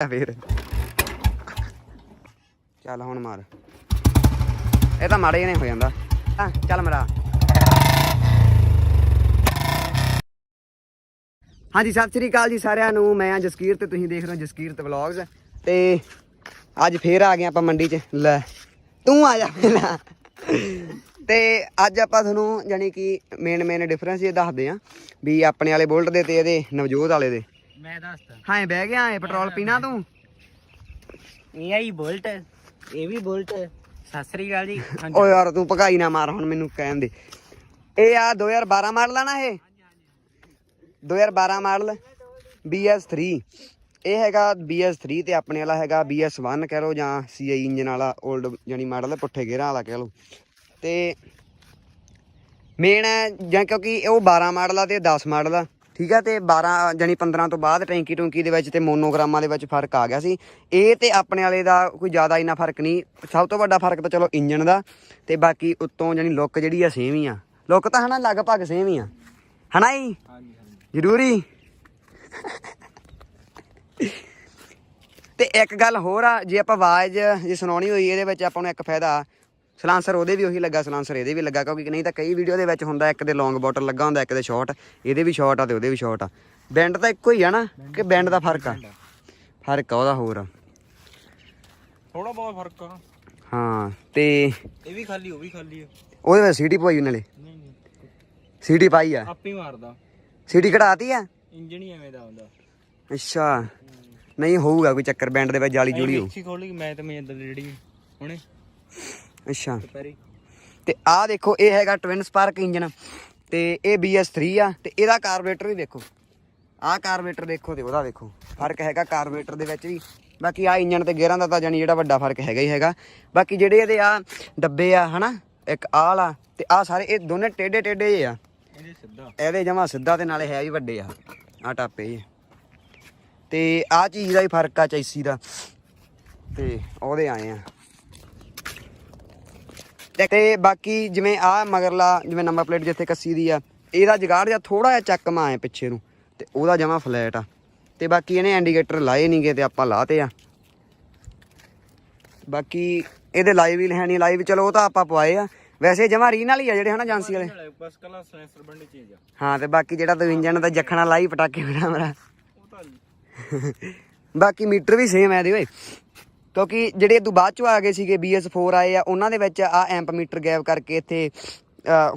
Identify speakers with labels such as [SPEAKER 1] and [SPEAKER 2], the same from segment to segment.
[SPEAKER 1] ਫੇਰ ਚੱਲ ਹੁਣ ਮਾਰ। ਇਹ ਤਾਂ ਮਾੜੇ ਜਿਹੇ ਨੇ ਹੋ ਜਾਂਦਾ। ਹਾਂ ਚੱਲ ਮਰਾ। ਹਾਂਜੀ, ਸਤਿ ਸ੍ਰੀ ਅਕਾਲ ਜੀ ਸਾਰਿਆਂ ਨੂੰ। ਮੈਂ ਆ ਜਸਕੀਰ ਤੇ ਤੁਸੀਂ ਦੇਖ ਰਹੇ ਹੋ ਜਸਕੀਰਤ ਵਲੌਗਸ ਤੇ ਅੱਜ ਫੇਰ ਆ ਗਏ ਆਪਾਂ ਮੰਡੀ 'ਚ। ਲੈ, ਤੂੰ ਆ ਜਾ ਪਹਿਲਾਂ। ਤੇ ਅੱਜ ਆਪਾਂ ਤੁਹਾਨੂੰ ਜਾਨੀ ਕਿ ਮੇਨ ਮੇਨ ਡਿਫਰੈਂਸ ਇਹ ਦੱਸਦੇ ਆ ਵੀ ਆਪਣੇ ਵਾਲੇ ਬੋਲਟ ਦੇ ਤੇ ਇਹਦੇ ਨਵਜੋਤ ਵਾਲੇ ਦੇ।
[SPEAKER 2] ਮੈਂ ਦੱਸਦਾ।
[SPEAKER 1] ਹਾਂ ਬਹਿ ਗਿਆ ਏ ਪੈਟਰੋਲ ਪੀਣਾ ਤੂੰ?
[SPEAKER 2] ਇਹ ਆਈ ਬੁਲਟ ਇਹ ਵੀ ਬੁਲਟ। ਸਤਿ ਸ੍ਰੀ ਅਕਾਲ ਜੀ।
[SPEAKER 1] ਓ ਯਾਰ ਤੂੰ ਭਗਾਈ ਨਾ ਮਾਰ ਹੁਣ ਮੈਨੂੰ ਕਹਿਣ ਦੇ। ਇਹ ਆ 2012 ਮਾਡਲ ਆ ਨਾ ਇਹ? 2012 ਮਾਡਲ BS3 ਇਹ ਹੈਗਾ BS3 ਤੇ ਆਪਣੇ ਵਾਲਾ ਹੈਗਾ BS1 ਕਹਿ ਲਓ ਜਾਂ CI ਇੰਜਨ ਵਾਲਾ 올ਡ ਯਾਨੀ ਮਾਡਲ ਪੁੱਠੇ ਗੇਰਾਂ ਵਾਲਾ ਕਹਿ ਲਓ। ਤੇ ਮੇਨ ਹੈ ਜਾਂ ਕਿਉਂਕਿ ਉਹ 12 ਮਾਡਲ ਆ ਤੇ 10 ਮਾਡਲ ਆ। ਠੀਕ ਆ ਤੇ 12 ਜਾਨੀ 15 ਤੋਂ ਬਾਅਦ ਟੈਂਕੀ ਟੂੰਕੀ ਦੇ ਵਿੱਚ ਤੇ ਮੋਨੋਗ੍ਰਾਮਾਂ ਦੇ ਵਿੱਚ ਫ਼ਰਕ ਆ ਗਿਆ ਸੀ। ਇਹ ਤੇ ਆਪਣੇ ਵਾਲੇ ਦਾ ਕੋਈ ਜ਼ਿਆਦਾ ਇੰਨਾ ਫ਼ਰਕ ਨਹੀਂ। ਸਭ ਤੋਂ ਵੱਡਾ ਫ਼ਰਕ ਤਾਂ ਚਲੋ ਇੰਜਨ ਦਾ ਤੇ ਬਾਕੀ ਉੱਤੋਂ ਜਾਨੀ ਲੁੱਕ ਜਿਹੜੀ ਆ ਸੇਮ ਹੀ ਆ। ਲੁੱਕ ਤਾਂ ਹਨਾ ਲਗਭਗ ਸੇਮ ਹੀ ਆ। ਹਨਾ ਜੀ? ਜ਼ਰੂਰੀ? ਤੇ ਇੱਕ ਗੱਲ ਹੋਰ ਆ ਜੇ ਆਪਾਂ ਆਵਾਜ਼ ਜੇ ਸੁਣਾਉਣੀ ਹੋਈ ਇਹਦੇ ਵਿੱਚ ਆਪਾਂ ਨੂੰ ਇੱਕ ਫਾਇਦਾ ਸਲਾਂਸਰ ਉਹਦੇ ਵੀ ਉਹੀ ਲੱਗਾ ਸਲਾਂਸਰ ਇਹਦੇ ਵੀ ਲੱਗਾ ਕਿਉਂਕਿ ਨਹੀਂ ਤਾਂ ਕਈ ਵੀਡੀਓ ਦੇ ਵਿੱਚ ਹੁੰਦਾ ਇੱਕ ਦੇ ਲੌਂਗ ਬੋਟਲ ਲੱਗਾ ਹੁੰਦਾ ਇੱਕ ਦੇ ਸ਼ਾਰਟ ਇਹਦੇ ਵੀ ਸ਼ਾਰਟ ਆ ਤੇ ਉਹਦੇ ਵੀ ਸ਼ਾਰਟ ਆ। ਬੈਂਡ ਤਾਂ ਇੱਕੋ ਹੀ ਆ ਨਾ ਕਿ ਬੈਂਡ ਦਾ ਫ਼ਰਕ ਆ? ਫ਼ਰਕ ਆ ਉਹਦਾ ਹੋਰ
[SPEAKER 2] ਥੋੜਾ ਬਹੁਤ ਫ਼ਰਕ ਆ।
[SPEAKER 1] ਹਾਂ ਤੇ
[SPEAKER 2] ਇਹ ਵੀ ਖਾਲੀ ਉਹ ਵੀ ਖਾਲੀ ਆ।
[SPEAKER 1] ਉਹਦੇ ਵਿੱਚ ਸੀਟੀ ਪਵਾਈ ਨਾਲੇ
[SPEAKER 2] ਨਹੀਂ ਨਹੀਂ।
[SPEAKER 1] ਸੀਟੀ ਪਾਈ ਆ?
[SPEAKER 2] ਆਪੇ ਮਾਰਦਾ।
[SPEAKER 1] ਸੀਟੀ ਕਢਾਤੀ ਆ?
[SPEAKER 2] ਇੰਜਣ ਹੀ ਐਵੇਂ ਦਾ ਹੁੰਦਾ।
[SPEAKER 1] ਅੱਛਾ। ਨਹੀਂ ਹੋਊਗਾ ਕੋਈ ਚੱਕਰ ਬੈਂਡ ਦੇ ਵਿੱਚ ਜਾਲੀ ਜੁਲੀ ਹੋ
[SPEAKER 2] ਵਿੱਚੀ ਖੋਲੀ ਮੈਂ ਤੇ ਮੈਂ ਅੰਦਰ ਜਿਹੜੀ ਹੁਣੇ।
[SPEAKER 1] ਅੱਛਾ। ਤੇ ਆਹ ਦੇਖੋ ਇਹ ਹੈਗਾ ਟਵਿਨ ਸਪਾਰਕ ਇੰਜਨ ਤੇ ਇਹ BS3 ਆ ਤੇ ਇਹਦਾ ਕਾਰਬੋਰੇਟਰ ਵੀ ਦੇਖੋ। ਆਹ ਕਾਰਬੋਰੇਟਰ ਦੇਖੋ ਤੇ ਉਹਦਾ ਦੇਖੋ। ਫ਼ਰਕ ਹੈਗਾ ਕਾਰਬੋਰੇਟਰ ਦੇ ਵਿੱਚ ਵੀ। ਬਾਕੀ ਆ ਇੰਜਨ ਤੇ ਗੇਅਰਾਂ ਦਾ ਤਾਂ ਜਾਨੀ ਜਿਹੜਾ ਵੱਡਾ ਫ਼ਰਕ ਹੈਗਾ ਹੀ ਹੈਗਾ। ਬਾਕੀ ਜਿਹੜੇ ਇਹਦੇ ਆ ਡੱਬੇ ਆ ਹਨਾ ਇੱਕ ਆਹ ਵਾਲਾ ਤੇ ਆਹ ਸਾਰੇ ਇਹ ਦੋਨੇ ਟੇਡੇ ਟੇਡੇ ਆ।
[SPEAKER 2] ਇਹਦੇ ਸਿੱਧਾ।
[SPEAKER 1] ਇਹਦੇ ਜਮਾ ਸਿੱਧਾ ਤੇ ਨਾਲੇ ਹੈ ਵੀ ਵੱਡੇ ਆ। ਆ ਟਾਪੇ ਜਿਹੇ। ਤੇ ਆ ਚੀਜ਼ ਦਾ ਹੀ ਫ਼ਰਕ ਆ ਚੈਸੀ ਦਾ। ਤੇ ਉਹਦੇ ਆਏ ਆ। ਤੇ- ਬਾਕੀ ਜਿਵੇਂ ਆ ਮਗਰਲਾ ਜਿਵੇਂ ਨੰਬਰ ਪਲੇਟ ਜਿੱਥੇ ਕੱਸੀ ਦੀ ਆ ਇਹਦਾ ਜਗਾੜ ਜਾਂ ਥੋੜਾ ਜਿਹਾ ਚੱਕਮਾ ਆਏ ਪਿੱਛੇ ਨੂੰ ਤੇ ਉਹਦਾ ਜਮਾ ਫਲੈਟ ਆ। ਤੇ ਬਾਕੀ ਇਹਨੇ ਇੰਡੀਕੇਟਰ ਲਾਏ ਨਹੀਂਗੇ ਤੇ ਆਪਾਂ ਲਾਤੇ ਆ। ਬਾਕੀ ਇਹਦੇ ਲਾਈਵ ਵੀ ਹੈ ਨਹੀਂ ਲਾਈਵ ਚਲੋ ਉਹ ਤਾਂ ਆਪਾਂ ਪਵਾਏ ਆ। ਵੈਸੇ ਜਮਾ ਰੀਨ ਵਾਲੀ ਆ ਜਿਹੜੇ ਹਨਾ ਏਜੰਸੀ ਵਾਲੇ।
[SPEAKER 2] ਬਸ ਕਲਾ ਸੈਂਸਰ ਬੰਦੇ ਚੇਂਜ ਆ।
[SPEAKER 1] ਹਾਂ ਤੇ ਬਾਕੀ ਜਿਹੜਾ ਤੂੰ ਇੰਜਨ ਦਾ ਜਖਣਾ ਲਾਈ ਪਟਾਕੇ ਮੇਰਾ ਮੇਰਾ।
[SPEAKER 2] ਉਹ ਤਾਂ
[SPEAKER 1] ਬਾਕੀ ਮੀਟਰ ਵੀ ਸੇਮ ਹੈ ਇਹਦੇ ਓਏ। ਕਿਉਂਕਿ ਜਿਹੜੇ ਤੋਂ ਬਾਅਦ ਚੋਂ ਆ ਗਏ ਸੀਗੇ BS4 ਆਏ ਆ, ਉਹਨਾਂ ਦੇ ਵਿੱਚ ਆ ਐਂਪ ਮੀਟਰ ਗੈਪ ਕਰਕੇ ਇੱਥੇ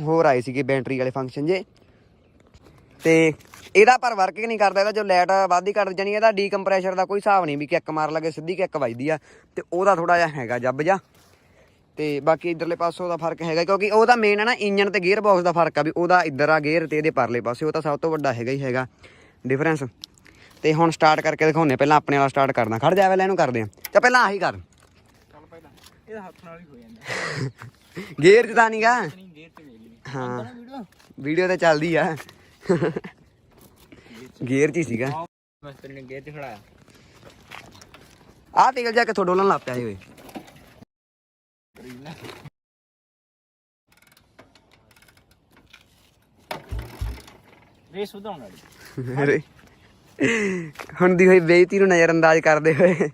[SPEAKER 1] ਹੋਰ ਆਏ ਸੀਗੇ ਬੈਟਰੀ ਵਾਲੇ ਫੰਕਸ਼ਨ ਜੇ। ਤੇ ਇਹਦਾ ਪਰ ਵਰਕ ਨਹੀਂ ਕਰਦਾ, ਇਹਦਾ ਜੋ ਲਾਈਟ ਵੱਧਦੀ ਘੱਟ, ਜਾਣੀ ਇਹਦਾ ਡੀਕੰਪਰੈਸ਼ਰ ਦਾ ਕੋਈ ਹਿਸਾਬ ਨਹੀਂ ਵੀ ਕਿੱਕ ਮਾਰ ਲੱਗੇ, ਸਿੱਧੀ ਕਿੱਕ ਵੱਜਦੀ ਆ, ਤੇ ਉਹਦਾ ਥੋੜਾ ਜਿਹਾ ਹੈਗਾ ਜੱਬ ਜਾ ਤੇ ਬਾਕੀ ਇਧਰਲੇ ਪਾਸੋਂ ਦਾ ਫ਼ਰਕ ਹੈਗਾ, ਕਿਉਂਕਿ ਉਹਦਾ ਮੇਨ ਹੈ ਨਾ ਇੰਜਨ ਤੇ ਗੇਅਰ ਬਾਕਸ ਦਾ ਫ਼ਰਕ ਆ ਵੀ ਉਹਦਾ ਇੱਧਰ ਆ ਗੇਅਰ ਤੇ ਇਹਦੇ ਪਰਲੇ ਪਾਸੇ, ਉਹ ਤਾਂ ਸਭ ਤੋਂ ਵੱਡਾ ਹੈਗਾ ਹੀ ਹੈਗਾ। ਡਿਫਰੈਂਸ ਤੇ ਹੁਣ ਸਟਾਰਟ ਕਰਕੇ ਦਿਖਾਉਨੇ ਪਹਿਲਾਂ ਆਪਣੇ ਵਾਲਾ ਸਟਾਰਟ ਕਰਨਾ ਖੜ ਜਾ ਪਹਿਲਾਂ ਇਹਨੂੰ ਕਰਦੇ ਆ ਤੇ ਪਹਿਲਾਂ ਆਹੀ ਕਰ।
[SPEAKER 2] ਚੱਲ ਪਹਿਲਾਂ ਇਹਦਾ ਹੱਥ ਨਾਲ ਹੀ ਹੋ ਜਾਂਦਾ
[SPEAKER 1] ਗੇਅਰ ਚ ਤਾਂ ਨਹੀਂਗਾ ਹਾਂ।
[SPEAKER 2] ਵੀਡੀਓ
[SPEAKER 1] ਤੇ ਚੱਲਦੀ ਆ। ਗੇਅਰ ਚ ਹੀ ਸੀਗਾ।
[SPEAKER 2] ਮਸਤਰੀ ਨੇ ਖੜਾਇਆ
[SPEAKER 1] ਤੇਲ ਜਾ ਕੇ ਥੋੜਾ ਡੋਲਣ ਲੱਗ ਪਿਆ ਓਏ।
[SPEAKER 2] ਰੇਸ ਵਧਾਉਣ ਵਾਲੀ।
[SPEAKER 1] ਅਰੇ ਹੁਣ ਦੀ ਹੋਈ ਬੇਇੱਜ਼ਤੀ ਨੂੰ ਨਜ਼ਰ ਅੰਦਾਜ਼ ਕਰਦੇ ਹੋਏ।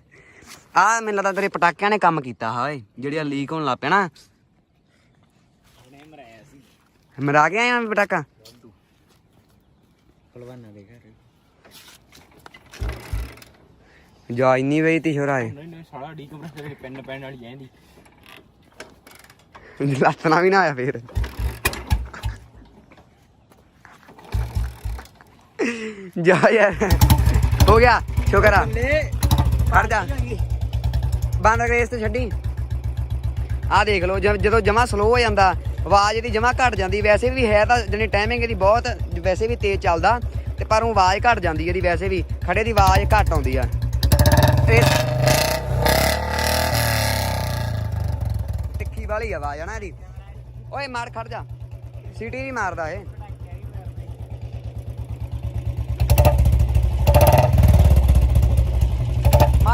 [SPEAKER 1] ਆਹ ਮੈਨੂੰ ਲੱਗਦਾ ਤੇਰੇ ਪਟਾਕਿਆਂ ਨੇ ਕੰਮ ਕੀਤਾ ਹਾ ਓਏ ਜਿਹੜੀ ਲੀਕ ਹੋਣ ਲੱਗ ਪਿਆ ਨਾ
[SPEAKER 2] ਹੁਣੇ ਮਰਾਇਆ ਸੀ
[SPEAKER 1] ਮਰਾ ਕੇ ਆਇਆ ਪਟਾਕਾ?
[SPEAKER 2] ਪਹਿਲਵਾਨਾਂ ਦੇ ਘਰ।
[SPEAKER 1] ਜਾ ਇੰਨੀ ਬੇਇੱਜ਼ਤੀ ਹੋ ਰਹਾ
[SPEAKER 2] ਨਹੀਂ ਨਹੀਂ ਸਾਲਾ ਡੀ ਕੰਪਰੈਸਰ ਪੈਨ ਪੈਨ ਵਾਲੀ ਜਾਂਦੀ
[SPEAKER 1] ਲੱਤਣਾ ਵੀ ਨਾ ਆਇਆ ਫੇਰ। ਜਾ ਯਾਰ। ਹੋ ਗਿਆ ਸ਼ੁਕਰ ਆ। ਖੜ ਜਾ। ਬੰਦ ਰੇਸ ਤੇ ਛੱਡੀ। ਆ ਦੇਖ ਲਓ ਜਦ- ਜਦੋਂ ਜਮਾ ਸਲੋ ਹੋ ਜਾਂਦਾ ਆਵਾਜ਼ ਇਹਦੀ ਜਮਾ ਘਟ ਜਾਂਦੀ। ਵੈਸੇ ਵੀ ਹੈ ਤਾਂ ਜਣੀ ਟਾਈਮਿੰਗ ਇਹਦੀ ਬਹੁਤ ਵੈਸੇ ਵੀ ਤੇਜ਼ ਚੱਲਦਾ ਤੇ ਪਰ ਉਹ ਆਵਾਜ਼ ਘਟ ਜਾਂਦੀ ਇਹਦੀ ਵੈਸੇ ਵੀ। ਖੜੇ ਦੀ ਆਵਾਜ਼ ਘਟ ਆਉਂਦੀ ਆ। ਰੇਸ ਤਿੱਖੀ ਵਾਲੀ ਆਵਾਜ਼ ਆ ਨਾ ਇਹਦੀ। ਓਏ ਮਾਰ ਖੜ ਜਾ। ਸੀਟੀ ਨਹੀਂ ਮਾਰਦਾ ਏ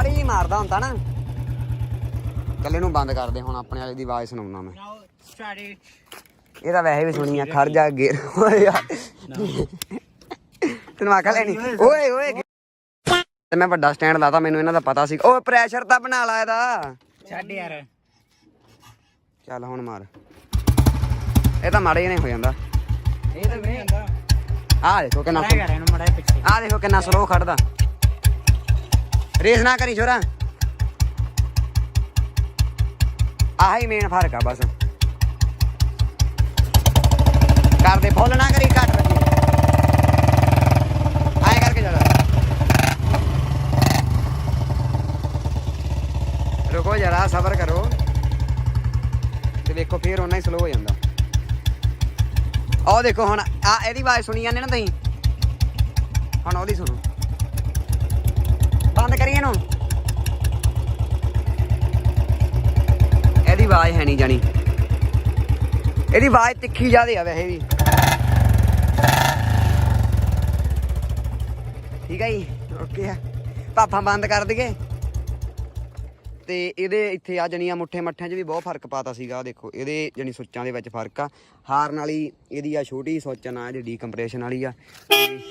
[SPEAKER 1] ਹੀ ਮਾਰਦਾ ਹੁੰਦਾ ਨਾ। ਕੱਲੇ ਨੂੰ ਬੰਦ ਕਰਦੇ ਹੁਣ ਆਪਣੇ ਵਾਲੇ ਦੀ ਆਵਾਜ਼ ਸੁਣਾਉਣਾ ਮੈਂ। ਇਹ ਤਾਂ ਵੈਸੇ ਵੀ ਸੁਣੀ ਆ ਖੜ ਜਾ ਗੇ ਓਏ ਯਾਰ। ਤੈਨੂੰ ਆਖਾ ਲੈਣੀ। ਓਏ ਓਏ। ਤੇ ਮੈਂ ਵੱਡਾ ਸਟੈਂਡ ਲਾਤਾ ਮੈਨੂੰ ਇਹਨਾਂ ਦਾ ਪਤਾ ਸੀ। ਉਹ ਪ੍ਰੈਸ਼ਰ ਤਾਂ ਬਣਾ ਲਾ ਇਹਦਾ।
[SPEAKER 2] ਛੱਡ ਯਾਰ।
[SPEAKER 1] ਚੱਲ ਹੁਣ ਮਾਰ। ਇਹ ਤਾਂ ਮਾੜੇ ਨੇ ਹੋ ਜਾਂਦਾ।
[SPEAKER 2] ਇਹ ਤਾਂ ਨਹੀਂ
[SPEAKER 1] ਆਹ ਦੇਖੋ ਕਿੰਨਾ
[SPEAKER 2] ਕਰ ਇਹਨੂੰ ਮੜਾ ਪਿੱਛੇ।
[SPEAKER 1] ਆਹ ਦੇਖੋ ਕਿੰਨਾ ਸਲੋ ਖੜਦਾ। ਰੇਸ ਨਾ ਕਰੀ ਛੋਰਾ। ਆਹੀ ਮੇਨ ਫ਼ਰਕ ਆ ਬਸ। ਕਰਦੇ ਫੁੱਲ ਨਾ ਕਰੀ, ਘੱਟ ਰੱਖੀ ਆਏ ਕਰਕੇ ਚੱਲ। ਰੁਕੋ ਜਰਾ, ਸਬਰ ਕਰੋ। ਤੇ ਵੇਖੋ ਫੇਰ ਉਹਨਾਂ ਹੀ ਸਲੋ ਹੋ ਜਾਂਦਾ। ਆਹ ਦੇਖੋ ਹੁਣ ਆ ਇਹਦੀ ਆਵਾਜ਼ ਸੁਣੀ ਜਾਂਦੇ ਨਾ ਤੁਸੀਂ? ਹੁਣ ਉਹਦੀ ਸੁਣੋ। ਬੰਦ ਕਰੀਏ ਇਹਨੂੰ। ਇਹਦੀ ਆਵਾਜ਼ ਹੈ ਨਹੀਂ ਜਾਣੀ। ਇਹਦੀ ਆਵਾਜ਼ ਤਿੱਖੀ ਜ਼ਿਆਦੇ ਆ ਵੈਸੇ ਵੀ। ਠੀਕ ਹੈ ਜੀ? ਓਕੇ ਆ। ਪਾਪਾ ਬੰਦ ਕਰ ਦਈਏ। ਤੇ ਇਹਦੇ ਇੱਥੇ ਆ ਜਣੀਆਂ ਮੁੱਠੇ ਮੱਠਿਆਂ 'ਚ ਵੀ ਬਹੁਤ ਫ਼ਰਕ ਪਾਤਾ ਸੀਗਾ। ਆਹ ਦੇਖੋ, ਇਹਦੇ ਜਣੀ ਸੁੱਚਾਂ ਦੇ ਵਿੱਚ ਫ਼ਰਕ ਆ। ਹਾਰਨ ਵਾਲੀ, ਇਹਦੀ ਆ ਛੋਟੀ ਸੁੱਚ ਨਾ ਜਿਹੜੀ ਡੀਕੰਪਰੈਸ਼ਨ ਵਾਲੀ ਆ।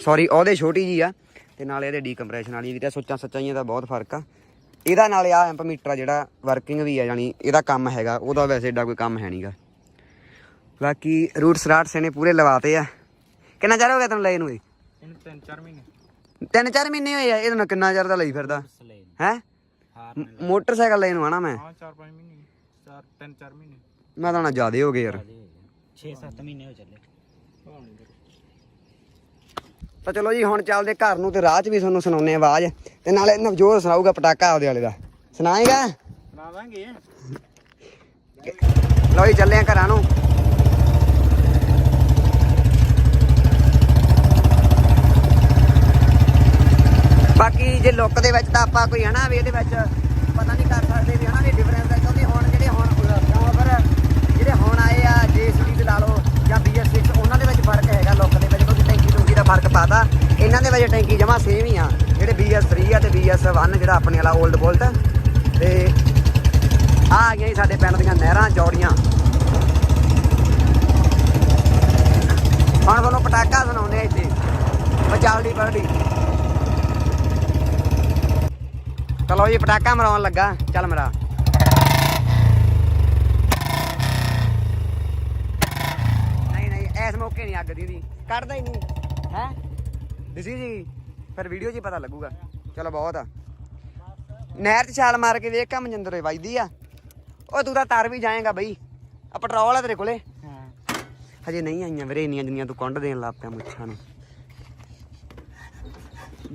[SPEAKER 1] ਸੌਰੀ ਉਹਦੇ ਛੋਟੀ ਜੀ ਆ। ਤੇ ਨਾਲੇ ਇਹਦੇ ਡੀਕੰਪਰੈਸ਼ਨ ਵਾਲੀ ਵੀ ਤੇ ਸੁੱਚਾਂ ਸੱਚਾਈਆਂ ਦਾ ਬਹੁਤ ਫ਼ਰਕ ਆ। ਇਹਦਾ ਨਾਲੇ ਆ ਐਂਪ ਮੀਟਰ ਆ ਜਿਹੜਾ ਵਰਕਿੰਗ ਵੀ ਆ ਜਾਨੀ ਇਹਦਾ ਕੰਮ ਹੈਗਾ ਉਹਦਾ ਵੈਸੇ ਏਡਾ ਕੋਈ ਕੰਮ ਹੈ ਨਹੀਂਗਾ ਬਾਕੀ ਰੂਟਸ ਰਾਟਸ ਇਹਨੇ ਪੂਰੇ ਲਵਾਤੇ ਆ। ਕਿੰਨਾ ਚਿਰ ਹੋ ਗਿਆ ਤੈਨੂੰ ਲਏ ਨੂੰ ਇਹ?
[SPEAKER 2] ਇਹਨੂੰ ਤਿੰਨ ਚਾਰ ਮਹੀਨੇ।
[SPEAKER 1] ਹੋਏ ਆ ਇਹਦੇ ਨਾਲ ਕਿੰਨਾ ਚਿਰ ਦਾ ਲਈ ਫਿਰਦਾ? ਹੈ? ਮੋਟਰਸਾਈਕਲ ਲੈਣ ਨੂੰ ਆਣਾ ਮੈਂ?
[SPEAKER 2] ਹਾਂ 4-5 ਮਹੀਨੇ। 4 3-4 ਮਹੀਨੇ।
[SPEAKER 1] ਮੈਂ ਤਾਂ ਨਾ ਜ਼ਿਆਦੇ ਹੋ ਗਏ ਯਾਰ।
[SPEAKER 2] 6-7 ਮਹੀਨੇ ਹੋ ਚੱਲੇ।
[SPEAKER 1] ਤਾਂ ਚਲੋ ਜੀ ਹੁਣ ਚੱਲਦੇ ਘਰ ਨੂੰ ਤੇ ਰਾਹ 'ਚ ਵੀ ਤੁਹਾਨੂੰ ਸੁਣਾਉਨੇ ਆਵਾਜ਼। ਤੇ ਨਾਲੇ ਨਵਜੋਤ ਸੁਣਾਊਗਾ ਪਟਾਕਾ ਆਪਦੇ ਵਾਲੇ ਦਾ। ਸੁਣਾਏਗਾ?
[SPEAKER 2] ਸੁਣਾ ਦਾਂਗੇ
[SPEAKER 1] ਲਓ ਜੀ ਚੱਲੇ ਆ ਘਰਾਂ ਨੂੰ। ਬਾਕੀ ਜੇ ਲੁੱਕ ਦੇ ਵਿੱਚ ਤਾਂ ਆਪਾਂ ਕੋਈ ਹਨਾ ਵੀ ਇਹਦੇ ਵਿੱਚ ਪਤਾ ਨਹੀਂ ਕਰ ਸਕਦੇ ਵੀ ਹਨਾ ਵੀ ਡਿਫਰੈਂਸ ਹੈ ਕਿਉਂਕਿ ਹੁਣ ਜਿਹੜੇ ਹੁਣ ਫਿਰ ਜਿਹੜੇ ਹੁਣ ਆਏ ਆ ਜੇਸੀਬੀ ਦੇ ਲਾ ਲਓ ਜਾਂ BS6 ਉਹਨਾਂ ਦੇ ਵਿੱਚ ਫ਼ਰਕ ਹੈਗਾ ਲੁੱਕ ਦੇ ਵਿੱਚ ਕਿਉਂਕਿ ਟੈਂਕੀ ਟੂੰਕੀ ਦਾ ਫ਼ਰਕ ਪਾਤਾ। ਇਹਨਾਂ ਦੇ ਵਜੇ ਟੈਂਕੀ ਜਮਾ ਸੇਮ ਹੀ ਆ। ਜਿਹੜੇ BS3 ਆ ਤੇ BS1 ਜਿਹੜਾ ਆਪਣੇ ਵਾਲਾ 올ਡ ਬੋਲਟ ਤੇ ਆ ਆ ਗਈਆਂ ਜੀ ਸਾਡੇ ਪਿੰਡ ਦੀਆਂ ਨਹਿਰਾਂ, ਚੌੜੀਆਂ। ਹੁਣ ਤੁਹਾਨੂੰ ਪਟਾਕਾ ਸੁਣਾਉਂਦੇ ਆ ਇੱਥੇ। ਬਚਾਲਦੀ ਪੜਦੀ ਚਲੋ ਜੀ, ਪਟਾਕਾ ਮਰਾਉਣ ਲੱਗਾ। ਚੱਲ ਮੇਰਾ। ਨਹੀਂ ਨਹੀਂ ਐਸ ਮੌਕੇ ਨਹੀਂ ਅੱਗ ਦੀ ਕੱਢਦਾ ਹੀ ਨਹੀਂ। ਹੈ। ਦਿਸੀ ਜੀ ਫਿਰ ਵੀਡੀਓ 'ਚ ਹੀ ਪਤਾ ਲੱਗੂਗਾ। ਚਲੋ ਬਹੁਤ ਆ। ਨਹਿਰ 'ਚ ਛਾਲ ਮਾਰ ਕੇ ਵੇਖ ਕਾ ਮਨਜਿੰਦਰ ਵੱਜਦੀ ਆ। ਉਹ ਤੂੰ ਤਾਂ ਤਰ ਵੀ ਜਾਏਗਾ ਬਈ। ਆ ਪੈਟਰੋਲ ਆ ਤੇਰੇ ਕੋਲੇ।
[SPEAKER 2] ਹਾਂ।
[SPEAKER 1] ਹਜੇ ਨਹੀਂ ਆਈਆਂ ਵੀਰੇ ਇੰਨੀਆਂ ਜਿੰਨੀਆਂ ਤੂੰ ਕੁੰਡ ਦੇਣ ਲੱਗ ਪਿਆ ਮੁੱਛਾਂ ਨੂੰ।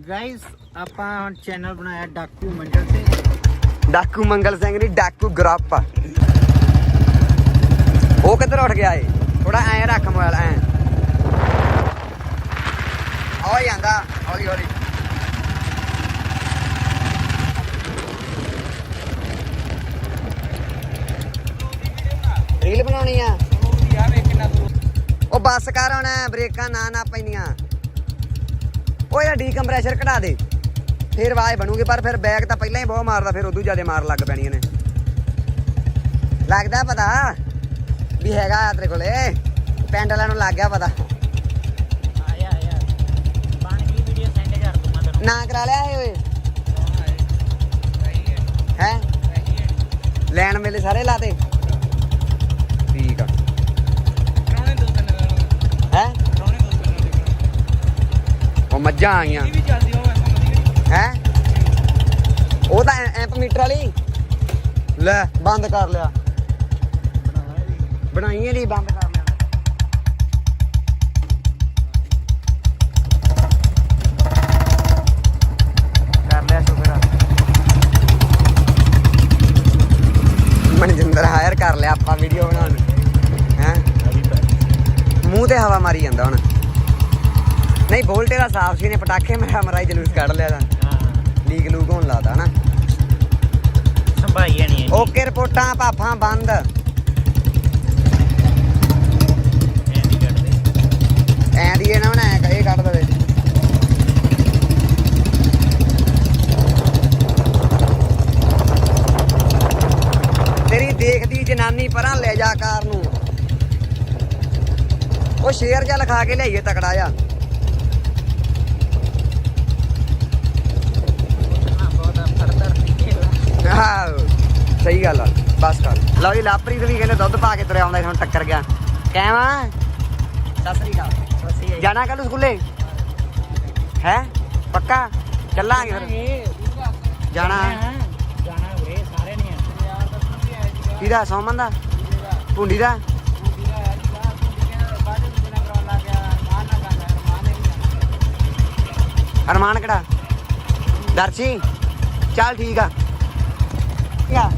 [SPEAKER 2] ਗਾਇਸ ਆਪਾਂ ਹੁਣ ਚੈਨਲ ਬਣਾਇਆ ਡਾਕੂ ਮੰਡਲ ਤੇ
[SPEAKER 1] ਡਾਕੂ ਮੰਗਲ ਸਿੰਘ ਨਹੀਂ ਡਾਕੂ ਗਰੁੱਪ। ਉਹ ਕਿੱਧਰ ਉੱਠ ਗਿਆ ਏ? ਥੋੜਾ ਐ ਰੱਖ ਮੋਬਾਈਲ ਐ। ਆ ਜਾਂਦਾ ਹੌਲੀ ਹੌਲੀ ਰੀਲ ਬਣਾਉਣੀ ਆ? ਉਹ ਬੱਸ ਕਰ ਹੁਣ ਬ੍ਰੇਕਾਂ ਨਾ ਨਾ ਪੈਂਦੀਆਂ। ਉਹ ਇਹਦਾ ਡੀਕੰਪਰੈਸ਼ਰ ਘਟਾ ਦੇ। ਫਿਰ ਆਵਾਜ਼ ਬਣੂਗੀ, ਪਰ ਫਿਰ ਬੈਗ ਤਾਂ ਪਹਿਲਾਂ ਹੀ ਬਹੁਤ ਮਾਰਦਾ, ਫਿਰ ਉਦੋਂ ਜ਼ਿਆਦਾ ਮਾਰ ਲੱਗ ਪੈਣੀਆਂ ਨੇ ਲੱਗਦਾ ਪਤਾ ਵੀ ਹੈਗਾ ਤੇਰੇ ਕੋਲੇ? ਪਿੰਡ ਵਾਲਿਆਂ ਨੂੰ ਲੱਗ ਗਿਆ ਪਤਾ
[SPEAKER 2] ਆਇਆ ਆਇਆ ਬਣ ਗਈ ਵੀਡੀਓ ਸੈਂਡ ਕਰ ਦੂੰਗਾ ਤੈਨੂੰ
[SPEAKER 1] ਨਾ ਕਰਾ ਲਿਆ ਇਹ ਓਏ। ਹੈ? ਲੈਣ ਵੇਲੇ ਸਾਰੇ ਲਾਤੇ। ਠੀਕ ਆ। ਹੈ ਉਹ ਮੱਝਾਂ ਆਈਆਂ ਹੈ? ਉਹ ਤਾਂ ਐਂਪ ਮੀਟਰ ਵਾਲੀ। ਲੈ। ਬੰਦ ਕਰ ਲਿਆ। ਬਣਾਈਏ ਦੀ ਬੰਦ ਕਰ ਲਿਆ ਕਰ ਲਿਆ ਸ਼ੁਕਰ ਆ ਮਨਜਿੰਦਰ ਹਾਇਰ ਕਰ ਲਿਆ ਆਪਾਂ ਵੀਡੀਓ ਬਣਾਉਣ। ਹੈ? ਮੂੰਹ ਤੇ ਹਵਾ ਮਾਰੀ ਜਾਂਦਾ ਹੁਣ। ਨਹੀਂ ਬੋਲਟੇ ਦਾ ਸਾਫ਼ ਸੀ ਨੇ ਪਟਾਕੇ ਮੇਰਾ ਮਰਾਈ ਜਲੂਸ ਕੱਢ ਲਿਆ
[SPEAKER 2] ਹਾਂ।
[SPEAKER 1] ਲੀਕ ਲੂਕ ਹੋਣ ਲਾਦਾ ਹਨਾ।
[SPEAKER 2] ਸੰਭਾਈਆ ਨਹੀਂ
[SPEAKER 1] ਓਕੇ ਰਿਪੋਰਟਾਂ ਭਾਫਾਂ ਬੰਦ। ਸ਼ੇਰ ਜਾਂ ਲਿਖਾ ਕੇ ਲਿਆਈਏ ਤਕੜਾ ਆ ਸਹੀ ਗੱਲ ਆ ਬਸ ਕਰ। ਲਓ ਜੀ ਲਾਪਰੀ ਵੀ ਕਹਿੰਦੇ ਦੁੱਧ ਪਾ ਕੇ ਤੁਰਿਆ ਆਉਂਦਾ ਹੁਣ ਟੱਕਰ ਗਿਆ। ਕਹਿਵਾ
[SPEAKER 2] ਸਸਰੀ ਅਕਾਲ।
[SPEAKER 1] ਜਾਣਾ ਕੱਲ ਸਕੂਲੇ? ਹੈ? ਪੱਕਾ? ਚੱਲਾਂਗੇ ਫਿਰ। ਜਾਣਾ
[SPEAKER 2] ਜਾਣਾ ਵੀਰੇ ਸਾਰੇ ਨਹੀਂ ਯਾਰ ਦੱਸਣ ਵੀ
[SPEAKER 1] ਕਿਹਦਾ ਸੋਮਨ ਦਾ? ਭੁੰਡੀ ਦਾ? ਅਰਮਾਨ ਕਿਹੜਾ? ਦਰਸ਼ੀ ਚੱਲ ਠੀਕ ਆ। ਠੀਕ ਆ